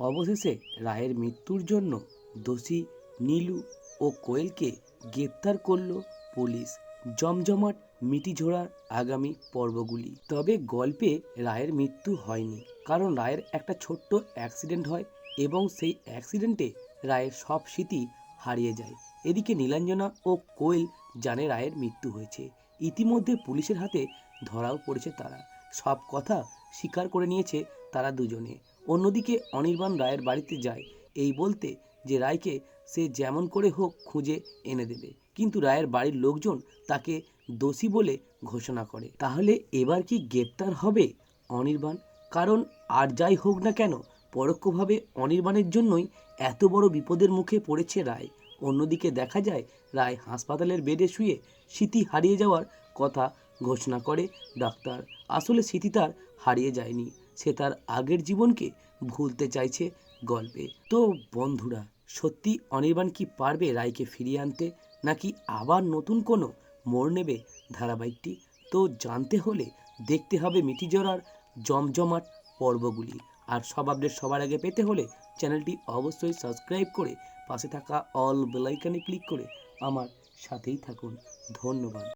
অবশেষে রায়ের মৃত্যুর জন্য দোষী নীলু ও কোয়েলকে গ্রেপ্তার করল পুলিশ। জমজমাট মিটিঝোড়ার আগামী পর্বগুলি। তবে গল্পে রায়ের মৃত্যু হয়নি, কারণ রায়ের একটা ছোট্ট অ্যাক্সিডেন্ট হয় এবং সেই অ্যাক্সিডেন্টে রায়ের সব স্মৃতি হারিয়ে যায়। এদিকে নীলাঞ্জনা ও কোয়েল জানে রায়ের মৃত্যু হয়েছে। ইতিমধ্যে পুলিশের হাতে ধরাও পড়েছে তারা। সব কথা স্বীকার করে নিয়েছে তারা দুজনে। অন্যদিকে অনির্বাণ রায়ের বাড়িতে যায় এই বলতে যে রায়কে সে যেমন করে হোক খুঁজে এনে দেবে। কিন্তু রায়ের বাড়ির লোকজন তাকে দোষী বলে ঘোষণা করে। তাহলে এবার কি গ্রেপ্তার হবে অনির্বাণ? কারণ আর যাই হোক না কেন, পরোক্ষভাবে অনির্বাণের জন্যই এত বড় বিপদের মুখে পড়েছে রায়। অন্যদিকে দেখা যায়, রায় হাসপাতালের বেডে শুয়ে স্মৃতি হারিয়ে যাওয়ার কথা ঘোষণা করে ডাক্তার। আসলে স্মৃতি তার হারিয়ে যায়নি। সে তার আগের জীবনকে ভুলতে চাইছে গল্পে। তো বন্ধুরা, সত্যি অনির্বাণ কি পারবে রায়কে ফিরিয়ে আনতে, নাকি আবার নতুন কোনো মোড় নেবে ধারাবাহিকটি? তো জানতে হলে দেখতে হবে মিটিজরার জমজমাট পর্বগুলি। আর সব আপডেট সবার আগে পেতে হলে চ্যানেলটি অবশ্যই সাবস্ক্রাইব করে পাশে থাকা অল বেলাইকানে ক্লিক করে আমার সাথেই থাকুন। ধন্যবাদ।